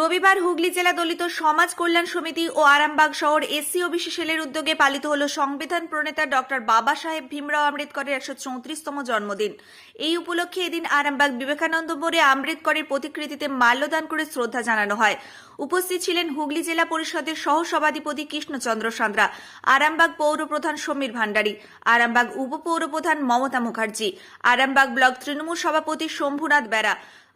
রবিবার হুগলি জেলা দলিত সমাজ কল্যাণ সমিতি ও আরামবাগ শহর এসসি ওবিসি সেলের উদ্যোগে পালিত হল সংবিধান প্রণেতা ডক্টর বাবা সাহেব ভীমরাও আম্বেদকরের একশো চৌত্রিশতম জন্মদিন। এই উপলক্ষে এদিন আরামবাগ বিবেকানন্দ মোড়ে আম্বেদকরের প্রতিকৃতিতে মাল্যদান করে শ্রদ্ধা জানানো হয়। উপস্থিত ছিলেন হুগলি জেলা পরিষদের সহ সভাধিপতি কৃষ্ণচন্দ্র সান্দ্রা, আরামবাগ পৌর প্রধান সমীর ভান্ডারী, আরামবাগ উপপৌর প্রধান মমতা মুখার্জি, আরামবাগ ব্লক তৃণমূল সভাপতি শম্ভুনাথ বেরা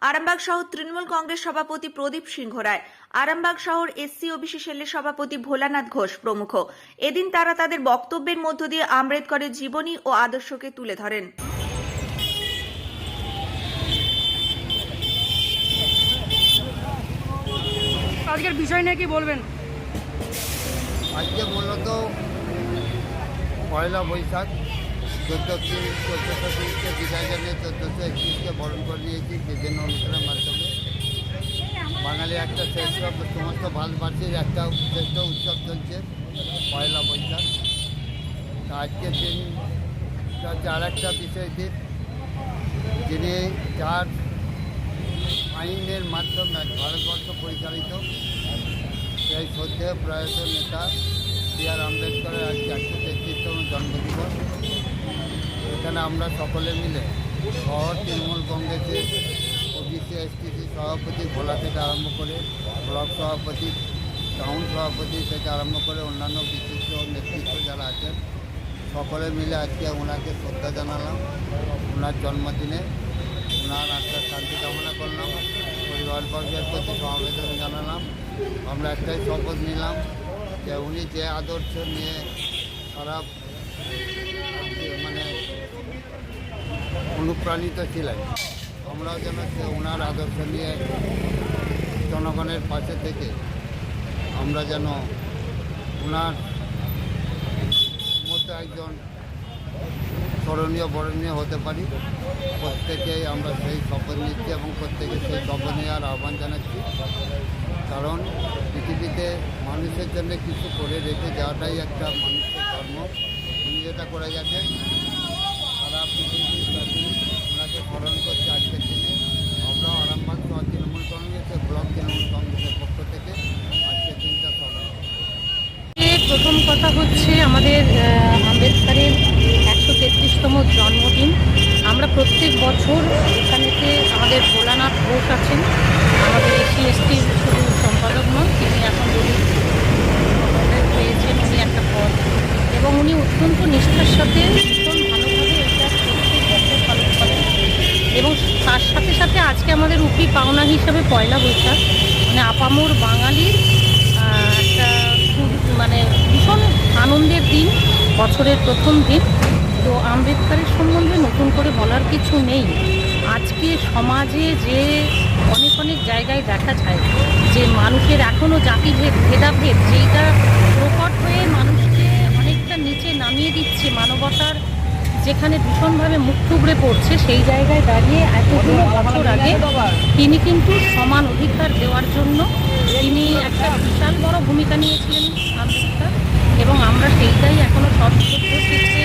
আরামবাগ শহর তৃণমূল কংগ্রেস সভাপতি প্রদীপ সিংহ রায় আরামবাগ শহর এসসি ওবিসি সেলের সভাপতি ভোলানাথ ঘোষ প্রমুখ। এদিন তারা তাদের বক্তব্যের মধ্য দিয়ে আম্বেদকরের জীবনী ও আদর্শকে তুলে ধরেন। আজকের বিষয় নিয়ে কি বলবেন? আজকে মূলত পয়লা বৈশাখ। চোদ্দ তিরিশ চোদ্দোশো তিরিশকে বিদায় জানিয়ে চোদ্দোশো একত্রিশকে বরণ করে নিয়েছি বিভিন্ন অনুষ্ঠানের মাধ্যমে বাঙালি একটা শ্রেষ্ঠ, সমস্ত ভারতবাসীর একটা শ্রেষ্ঠ উৎসব চলছে, পয়লা বৈশাখ। আজকের দিন হচ্ছে আর একটা বিষয় দিন, যিনি যার আইনের মাধ্যমে ভারতবর্ষ পরিচালিত, সেই শ্রদ্ধেয় প্রয়াত নেতা বি আর আম্বেদকরের আজ একশো তেত্রিশতম জন্মদিবস এখানে আমরা সকলে মিলে শহর, তৃণমূল কংগ্রেসের ওবিসি, এসটিসি সভাপতি ভোলা থেকে আরম্ভ করে ব্লক সভাপতি, টাউন সভাপতি থেকে আরম্ভ করে অন্যান্য বিশিষ্ট নেতৃত্ব যারা আছেন, সকলে মিলে আজকে ওনাকে শ্রদ্ধা জানালাম। ওনার জন্মদিনে ওনার আত্মার শান্তি কামনা করলাম। পরিবারবর্গের প্রতি সমবেদনা জানালাম। আমরা একটাই শপথ নিলাম যে উনি যে আদর্শ নিয়ে সারা মানে অনুপ্রাণিত ছিলেন। আমরাও যেন ওনার আদর্শ নিয়ে জনগণের পাশে থেকে আমরা যেন ওনার মতো একজন স্মরণীয়, বরণীয় হতে পারি। প্রত্যেকেই আমরা সেই শপথ নিচ্ছি এবং প্রত্যেকে সেই শপথ নেওয়ার আহ্বান জানাচ্ছি। কারণ পৃথিবীতে মানুষের জন্য কিছু করে রেখে যাওয়াটাই একটা মানুষের ধর্ম। যেটা করে গেছেন সারা পৃথিবীর ব্যাপী ওনাকে স্মরণ করছে আজকের দিনে। আমরা আরামবাগ তৃণমূল কংগ্রেসের ব্লক তৃণমূল কংগ্রেসের পক্ষ থেকে আজকের দিনটা স্মরণ প্রথম কথা হচ্ছে আমাদের আম্বেদকরের একশো তেত্রিশতম জন্মদিন। আমরা প্রত্যেক বছর এখানেতে আমাদের ভোলানাথ ঘোষ আছেন। আমাদের এসি এসটি শুধু সম্পাদক নন, তিনি এখন দলিত পেয়েছেন উনি একটা পদ এবং উনি অত্যন্ত নিষ্ঠার সাথে এবং তার সাথে সাথে আজকে আমাদের উপি পাওনা হিসাবে পয়লা বৈশাখ মানে আপামোর বাঙালির একটা মানে ভীষণ আনন্দের দিন, বছরের প্রথম দিন। তো আম্বেদকরের সম্বন্ধে নতুন করে বলার কিছু নেই। আজকে সমাজে যে অনেক অনেক জায়গায় দেখা যায় যে মানুষের এখনও জাতিভেদ, ভেদাভেদ, যেইটা প্রকট হয়ে মানুষকে নামিয়ে দিচ্ছে মানবতার, যেখানে ভীষণভাবে মুখ থুবড়ে পড়ছে, সেই জায়গায় দাঁড়িয়ে এতগুলো বছর আগে তিনি কিন্তু সমান অধিকার দেওয়ার জন্য তিনি একটা বিশাল বড় ভূমিকা নিয়েছিলেন আম্বেদকর এবং আমরা সেইটাই এখনও সশ্রদ্ধ চিত্তে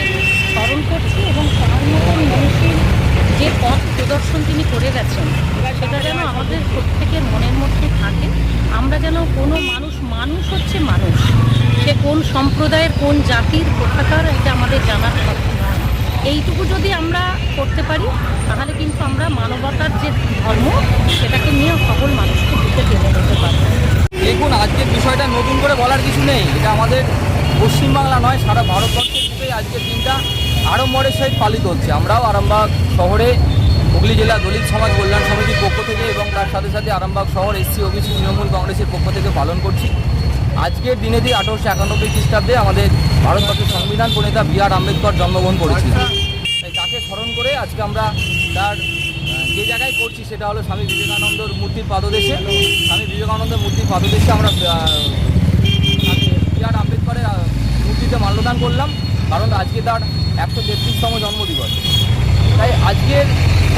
স্মরণ করছি এবং তার মতন মানুষের যে পথ প্রদর্শন তিনি করে গেছেন, সেটা যেন আমাদের প্রত্যেকের মনের মধ্যে থাকে। আমরা যেন কোনো মানুষ মানুষ হচ্ছে মানুষ। সে কোন সম্প্রদায়ের, কোন জাতির কোথাকার এটা আমাদের জানার এইটুকু যদি আমরা করতে পারি, তাহলে কিন্তু আমরা মানবতার যে ধর্ম, সেটাকে নিয়ে সকল মানুষকে বুঝে টেনে নিতে পারব। দেখুন আজকের বিষয়টা নতুন করে বলার কিছু নেই। এটা আমাদের পশ্চিমবাংলা নয়, সারা ভারতবর্ষের বুকে আজকের দিনটা আড়ম্বরের সহিত পালিত হচ্ছে। আমরাও আরামবাগ শহরে, হুগলি জেলা দলিত সমাজ কল্যাণ সমিতির পক্ষ থেকে এবং তার সাথে সাথে আরামবাগ শহর এসসি, ওবিসি, তৃণমূল কংগ্রেসের পক্ষ থেকে পালন করছি। আজকের দিনে দিয়ে আঠারোশো একানব্বই খ্রিস্টাব্দে আমাদের ভারতবর্ষের সংবিধান প্রণেতা বি আর আম্বেদকর জন্মগ্রহণ করেছিলেন তাই তাকে স্মরণ করে আজকে আমরা তার যে জায়গায় করছি সেটা হলো স্বামী বিবেকানন্দর মূর্তির পাদদেশে। স্বামী বিবেকানন্দের মূর্তির পাদদেশে আমরা বি আর আম্বেদকরের মূর্তিতে মাল্যদান করলাম। কারণ আজকে তার একশো তেত্রিশতম জন্মদিবস। তাই আজকের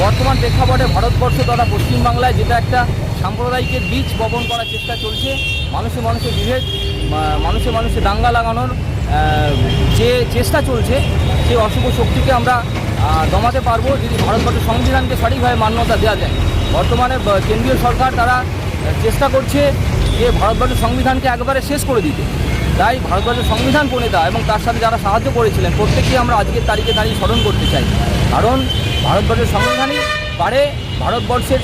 বর্তমান প্রেক্ষাপটে ভারতবর্ষ তথা পশ্চিমবাংলায় যেটা একটা সাম্প্রদায়িকের বীজ বপন করার চেষ্টা চলছে। মানুষে মানুষে বিভেদ মানুষে মানুষে দাঙ্গা লাগানোর যে চেষ্টা চলছে সেই অশুভ শক্তিকে আমরা দমাতে পারব যদি ভারতবর্ষের সংবিধানকে সঠিকভাবে মান্যতা দেওয়া যায়। বর্তমানে কেন্দ্রীয় সরকার তারা চেষ্টা করছে যে ভারতবর্ষের সংবিধানকে একবারে শেষ করে দিতে। তাই ভারতবর্ষের সংবিধান প্রণেতা এবং তার সাথে যারা সাহায্য করেছিলেন প্রত্যেককেই আমরা আজকের তারিখে দাঁড়িয়ে স্মরণ করতে চাই। কারণ ভারতবর্ষের সংবিধানই পারে ভারতবর্ষের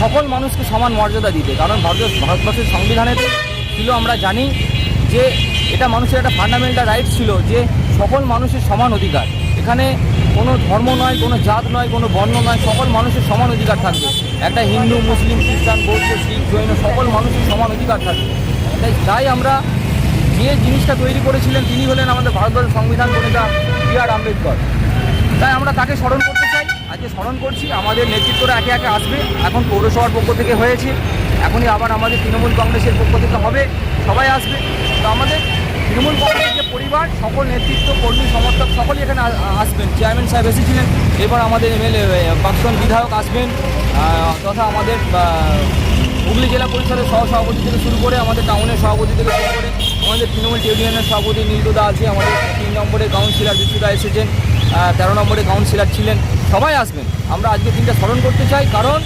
সকল মানুষকে সমান মর্যাদা দিতে। কারণ ভারত ভারতবর্ষের সংবিধানেতে ছিল, আমরা জানি যে এটা মানুষের একটা ফান্ডামেন্টাল রাইট ছিল, যে সকল মানুষের সমান অধিকার। এখানে কোনো ধর্ম নয়, কোনো জাত নয়, কোনো বর্ণ নয়, সকল মানুষের সমান অধিকার থাকবে। একটা হিন্দু, মুসলিম, খ্রিস্টান, বৌদ্ধ, শিখ, জৈন, সকল মানুষের সমান অধিকার থাকবে। তাই তাই আমরা যে জিনিসটা তৈরি করেছিলেন, তিনি হলেন আমাদের ভারতবর্ষের সংবিধান প্রণেতা বি আর আম্বেদকর। তাই আমরা তাকে স্মরণ চাই আজকে স্মরণ করছি, আমাদের নেতৃত্বরা একে একে আসবে। এখন পৌরসভার পক্ষ থেকে হয়েছে। এখনই আবার আমাদের তৃণমূল কংগ্রেসের পক্ষ থেকে হবে। সবাই আসবে। তো আমাদের তৃণমূল কংগ্রেসের যে পরিবার, সকল নেতৃত্ব, কর্মী, সমর্থক, সকলেই এখানে আসবেন। চেয়ারম্যান সাহেব এসেছিলেন। এবার আমাদের এমএলএ প্রাক্তন বিধায়ক আসবেন। তথা আমাদের হুগলি জেলা পরিষদের সহ সভাপতি থেকে শুরু করে আমাদের টাউনের সভাপতি থেকে শুরু করে আমাদের তৃণমূল ইউনিয়নের সভাপতি নীলদা আছে আমাদের তিন নম্বরে কাউন্সিলর বিশুদা এসেছেন। তেরো নম্বরে কাউন্সিলর ছিলেন। সবাই আসবেন। আমরা আজকে দিনটা স্মরণ করতে চাই, কারণ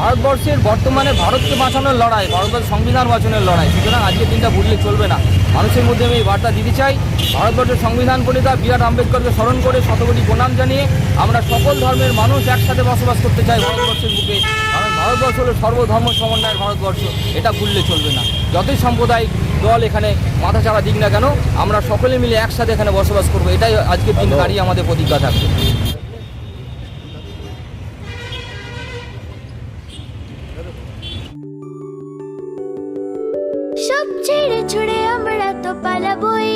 ভারতবর্ষের বর্তমানে ভারতকে বাঁচানোর লড়াই ভারতবর্ষের সংবিধান বাঁচানোর লড়াই। সুতরাং আজকের দিনটা ভুললে চলবে না। মানুষের মধ্যে আমি এই বার্তা দিতে চাই, ভারতবর্ষের সংবিধান প্রণেতা বি আর আম্বেদকরকে স্মরণ করে শতকোটি প্রণাম জানিয়ে আমরা সকল ধর্মের মানুষ একসাথে বসবাস করতে চাই ভারতবর্ষের বুকে। কারণ ভারতবর্ষ হলো সর্বধর্ম সমন্বয়ের ভারতবর্ষ। এটা ভুললে চলবে না। যতই সাম্প্রদায়িক দল এখানে মাথা ছাড়া দিক না কেন আমরা সকলে মিলে একসাথে এখানে বসবাস করব। এটাই আজকের দিন দাঁড়িয়ে আমাদের প্রতিজ্ঞা থাকবে। সব ছেড়ে ছুড়ে আমরা তো পালাবই।